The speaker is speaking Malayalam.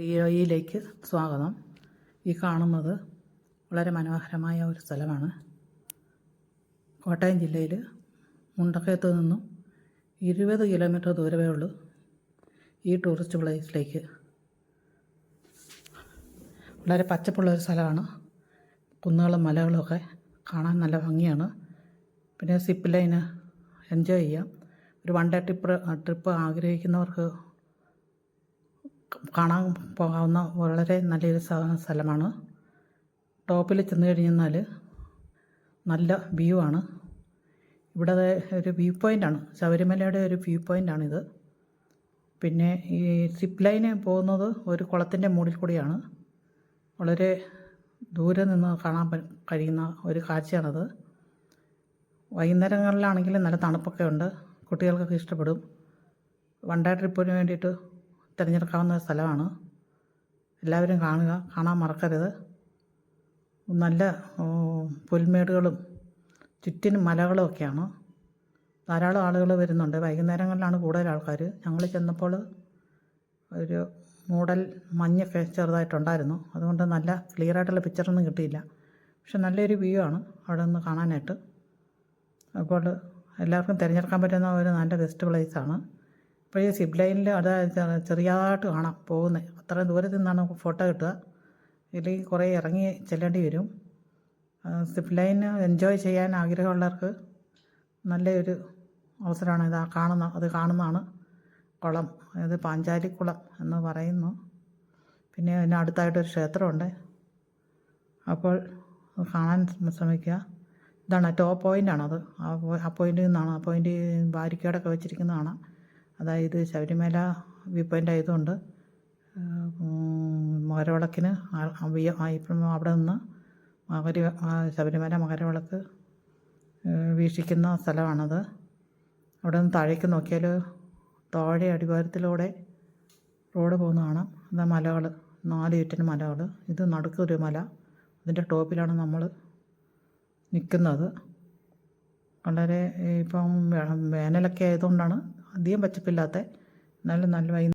ഡി ഒയിലേക്ക് സ്വാഗതം. ഈ കാണുന്നത് വളരെ മനോഹരമായ ഒരു സ്ഥലമാണ്. കോട്ടയം ജില്ലയിൽ മുണ്ടക്കയത്ത് നിന്നും ഇരുപത് കിലോമീറ്റർ ദൂരമേ ഉള്ളൂ ഈ ടൂറിസ്റ്റ് പ്ലേസിലേക്ക്. വളരെ പച്ചപ്പുള്ള ഒരു സ്ഥലമാണ്. കുന്നുകളും മലകളും ഒക്കെ കാണാൻ നല്ല ഭംഗിയാണ്. പിന്നെ സിപ്പ് ലൈന് എൻജോയ് ചെയ്യാം. ഒരു വൺ ഡേ ട്രിപ്പ് ട്രിപ്പ് ആഗ്രഹിക്കുന്നവർക്ക് കാണാൻ പോകാവുന്ന വളരെ നല്ലൊരു സ്ഥ- സ്ഥലമാണ്. ടോപ്പിൽ ചെന്ന് കഴിഞ്ഞാൽ നല്ല വ്യൂ ആണ്. ഇവിടെ ഒരു വ്യൂ പോയിന്റാണ് ശബരിമലയുടെ ഒരു വ്യൂ പോയിന്റാണിത് പിന്നെ ഈ സിപ്പ് ലൈന് പോകുന്നത് ഒരു കുളത്തിന്റെ മുകളിൽ കൂടിയാണ്. വളരെ ദൂരെ നിന്ന് കാണാൻ കഴിയുന്ന ഒരു കാഴ്ചയാണത്. വൈകുന്നേരങ്ങളിലാണെങ്കിൽ നല്ല തണുപ്പൊക്കെ ഉണ്ട്. കുട്ടികൾക്കൊക്കെ ഇഷ്ടപ്പെടും. വൺ ഡേ ട്രിപ്പിന് വേണ്ടിയിട്ട് തിരഞ്ഞെടുക്കാവുന്ന സ്ഥലമാണ്. എല്ലാവരും കാണുക. കാണാൻ മറക്കരുത്. നല്ല പുൽമേടുകളും ചുറ്റിനും മലകളും ഒക്കെയാണ്. ധാരാളം ആളുകൾ വരുന്നുണ്ട്. വൈകുന്നേരങ്ങളിലാണ് കൂടുതൽ ആൾക്കാർ. ഞങ്ങൾ ചെന്നപ്പോൾ ഒരു മൂടൽ മഞ്ഞൊക്കെ ചെറുതായിട്ടുണ്ടായിരുന്നു. അതുകൊണ്ട് നല്ല ക്ലിയർ ആയിട്ടുള്ള പിക്ചറൊന്നും കിട്ടിയില്ല. പക്ഷെ നല്ലൊരു വ്യൂ ആണ് അവിടെ നിന്ന് കാണാനായിട്ട്. അപ്പോൾ എല്ലാവർക്കും തിരഞ്ഞെടുക്കാൻ പറ്റുന്ന ഒരു നല്ല ബെസ്റ്റ് പ്ലേസാണ് ഇപ്പോൾ ഈ സിപ്പ് ലൈനിൽ അത് ചെറിയതായിട്ട് കാണാം പോകുന്നത് അത്രയും ദൂരത്തിൽ നിന്നാണ് ഫോട്ടോ കിട്ടുക. ഇല്ലെങ്കിൽ കുറേ ഇറങ്ങി ചെല്ലേണ്ടി വരും. സിപ് ലൈൻ എൻജോയ് ചെയ്യാൻ ആഗ്രഹമുള്ളവർക്ക് നല്ലൊരു അവസരമാണ് ഇത് കാണുന്ന അത് കാണുന്നതാണ് കുളം. അതായത് പാഞ്ചാലിക്കുളം എന്ന് പറയുന്നു. പിന്നെ അതിന് അടുത്തായിട്ടൊരു ക്ഷേത്രമുണ്ട്. അപ്പോൾ കാണാൻ ശ്രമിക്കുക. ഇതാണ് ടോപ്പ് പോയിന്റാണത് ആ പോയിന്റിൽ നിന്നാണ് ആ പോയിന്റ് ബാരിക്കേഡൊക്കെ വെച്ചിരിക്കുന്നതാണ്. അതായത് ശബരിമല വ്യൂ പോയിന്റ് ആയതുകൊണ്ട് മകരവിളക്കിന് അവിടെ നിന്ന് മകര ശബരിമല മകരവിളക്ക് വീക്ഷിക്കുന്ന സ്ഥലമാണത്. അവിടെ നിന്ന് താഴേക്ക് നോക്കിയാൽ താഴെ അടിവാരത്തിലൂടെ റോഡ് പോകുന്ന കാണാം അതാ മലകൾ നാല് ചുറ്റിന് മലകൾ. ഇത് നടുക്കൊരു മല. അതിന്റെ ടോപ്പിലാണ് നമ്മൾ നിൽക്കുന്നത്. വളരെ ഇപ്പം വേനലൊക്കെ ആയതുകൊണ്ടാണ് അധികം പച്ചപ്പില്ലാത്ത നല്ല നല്ല വൈ